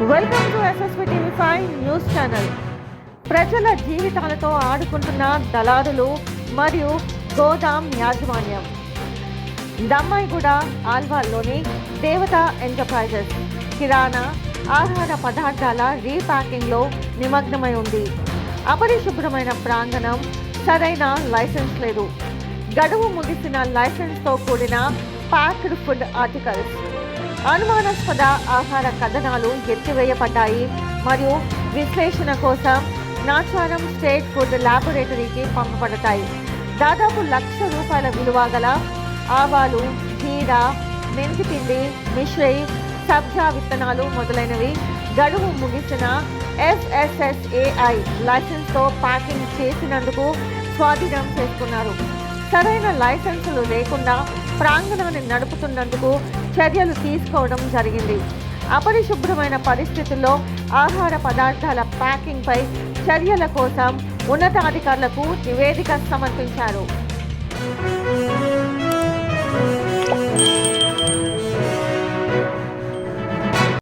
Welcome to SSP TV five news channel. ప్రజల జీవితాలతో ఆడుకుంటున్న దళారులు మరియు గోదాం యాజమాన్యం. దమ్మాయిగూడ ఆల్వాల్లోని దేవత ఎంటర్ప్రైజెస్. కిరాణా ఆహార పదార్థాల రీప్యాకింగ్లో నిమగ్నమై ఉంది. అపరిశుభ్రమైన ప్రాంగణం సరైన లైసెన్స్ లేదు. గడువు ముగిసిన లైసెన్స్తో కూడిన ప్యాక్డ్ ఫుడ్ ఆర్టికల్స్. అనుమానాస్పద ఆహార కథనాలు ఎత్తివేయబడ్డాయి. మరియు విశ్లేషణ కోసం నాచారం స్టేట్ ఫుడ్ ల్యాబొరేటరీకి పంపబడతాయి. దాదాపు లక్ష రూపాయల విలువ గల ఆవాలు జీర మెంతిపిండి మిశ్రై సబ్జా విత్తనాలు మొదలైనవి గడువు ముగిసిన ఎఫ్ఎస్ఎస్ఏఐ లైసెన్స్తో ప్యాకింగ్ చేసినందుకు స్వాధీనం చేసుకున్నారు. సరైన లైసెన్సులు లేకుండా ప్రాంగణాన్ని నడుపుతున్నందుకు చర్యలు తీసుకోవడం జరిగింది. అపరిశుభ్రమైన పరిస్థితుల్లో ఆహార పదార్థాల ప్యాకింగ్పై చర్యల కోసం ఉన్నతాధికారులకు నివేదిక సమర్పించారు.